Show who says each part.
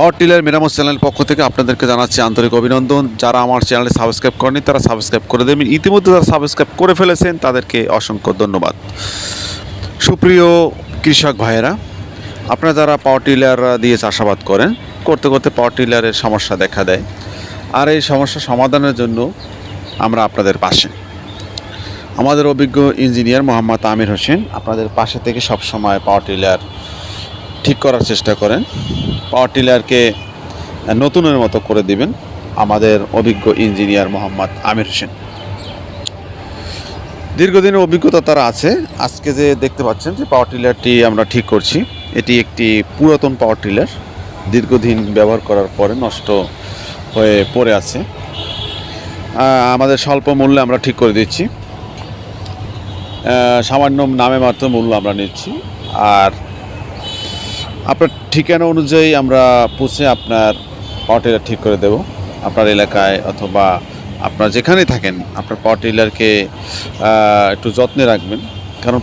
Speaker 1: Power tiller মেরামত চ্যানেলের পক্ষ থেকে আপনাদেরকে জানাচ্ছি আন্তরিক অভিনন্দন। যারা আমার চ্যানেলে সাবস্ক্রাইব করেনি তারা সাবস্ক্রাইব করে দেবেন। ইতিমধ্যে যারা সাবস্ক্রাইব করে ফেলেছেন, তাদেরকে অসংখ্য ধন্যবাদ। সুপ্রিয় কৃষক ভাইয়েরা, আপনারা যারা পাওয়ার টিলার দিয়ে চাষাবাদ করেন, করতে করতে পাওয়ার টিলারের সমস্যা দেখা দেয়। আর এই সমস্যা সমাধানের জন্য আমরা আপনাদের পাশে। আমাদের অভিজ্ঞ ইঞ্জিনিয়ার মোহাম্মদ আমির হোসেন আপনাদের পাশে থেকে সবসময় পাওয়ার টিলার ঠিক করার চেষ্টা করেন। পাওয়ার টিলারকে নতুনের মতো করে দিবেন আমাদের অভিজ্ঞ ইঞ্জিনিয়ার মোহাম্মদ আমির হোসেন। দীর্ঘদিনের অভিজ্ঞতা তারা আছে। আজকে যে দেখতে পাচ্ছেন যে পাওয়ার টিলারটি আমরা ঠিক করছি। এটি একটি পুরাতন পাওয়ার টিলার। দীর্ঘদিন ব্যবহার করার পরে নষ্ট হয়ে পড়ে আছে। আমাদের স্বল্প মূল্যে আমরা ঠিক করে দিচ্ছি। সামান্য নামে মাত্র মূল্য আমরা নিচ্ছি। আর আপনার ঠিকানা অনুযায়ী আমরা পৌঁছে আপনার পাওয়ার টিলার ঠিক করে দেব। আপনার এলাকায় অথবা আপনার যেখানে থাকেন, আপনার পাওয়ার টিলারকে একটু যত্নে রাখবেন। কারণ